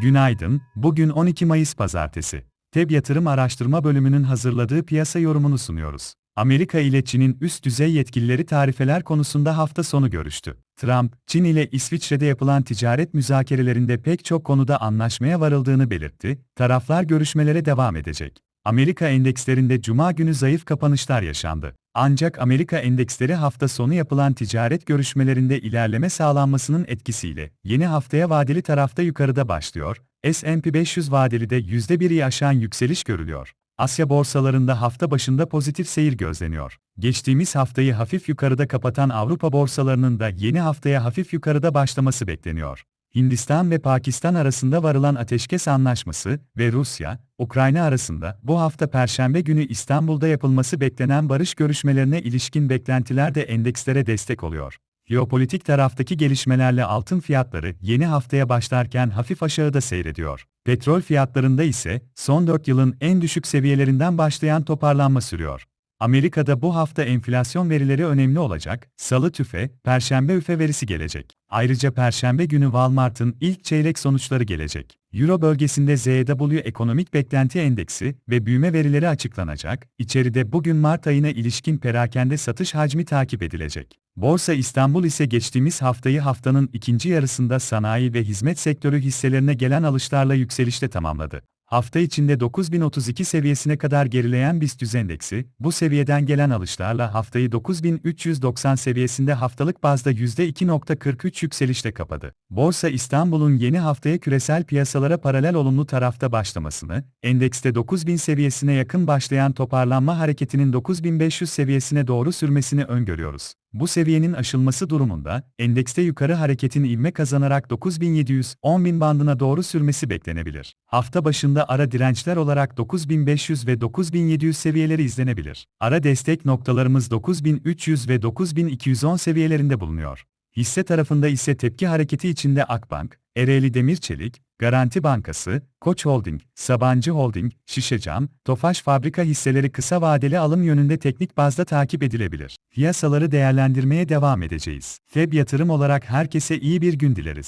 Günaydın, bugün 12 Mayıs Pazartesi. TEB Yatırım Araştırma Bölümünün hazırladığı piyasa yorumunu sunuyoruz. Amerika ile Çin'in üst düzey yetkilileri tarifeler konusunda hafta sonu görüştü. Trump, Çin ile İsviçre'de yapılan ticaret müzakerelerinde pek çok konuda anlaşmaya varıldığını belirtti, taraflar görüşmelere devam edecek. Amerika endekslerinde cuma günü zayıf kapanışlar yaşandı. Ancak Amerika endeksleri hafta sonu yapılan ticaret görüşmelerinde ilerleme sağlanmasının etkisiyle yeni haftaya vadeli tarafta yukarıda başlıyor. S&P 500 vadeli de %1'i aşan yükseliş görülüyor. Asya borsalarında hafta başında pozitif seyir gözleniyor. Geçtiğimiz haftayı hafif yukarıda kapatan Avrupa borsalarının da yeni haftaya hafif yukarıda başlaması bekleniyor. Hindistan ve Pakistan arasında varılan ateşkes anlaşması ve Rusya, Ukrayna arasında bu hafta Perşembe günü İstanbul'da yapılması beklenen barış görüşmelerine ilişkin beklentiler de endekslere destek oluyor. Jeopolitik taraftaki gelişmelerle altın fiyatları yeni haftaya başlarken hafif aşağıda seyrediyor. Petrol fiyatlarında ise son 4 yılın en düşük seviyelerinden başlayan toparlanma sürüyor. Amerika'da bu hafta enflasyon verileri önemli olacak, salı tüfe, perşembe üfe verisi gelecek. Ayrıca perşembe günü Walmart'ın ilk çeyrek sonuçları gelecek. Euro bölgesinde ZW Ekonomik Beklenti Endeksi ve büyüme verileri açıklanacak, içeride bugün Mart ayına ilişkin perakende satış hacmi takip edilecek. Borsa İstanbul ise geçtiğimiz haftayı haftanın ikinci yarısında sanayi ve hizmet sektörü hisselerine gelen alışlarla yükselişle tamamladı. Hafta içinde 9032 seviyesine kadar gerileyen BIST endeksi, bu seviyeden gelen alışlarla haftayı 9390 seviyesinde haftalık bazda %2.43 yükselişle kapadı. Borsa İstanbul'un yeni haftaya küresel piyasalara paralel olumlu tarafta başlamasını, endekste 9000 seviyesine yakın başlayan toparlanma hareketinin 9500 seviyesine doğru sürmesini öngörüyoruz. Bu seviyenin aşılması durumunda, endekste yukarı hareketin ivme kazanarak 9700-10000 bandına doğru sürmesi beklenebilir. Hafta başında ara dirençler olarak 9500 ve 9700 seviyeleri izlenebilir. Ara destek noktalarımız 9300 ve 9210 seviyelerinde bulunuyor. Hisse tarafında ise tepki hareketi içinde Akbank, Ereğli Demir Çelik, Garanti Bankası, Koç Holding, Sabancı Holding, Şişecam, Tofaş Fabrika hisseleri kısa vadeli alım yönünde teknik bazda takip edilebilir. Piyasaları değerlendirmeye devam edeceğiz. Feb yatırım olarak herkese iyi bir gün dileriz.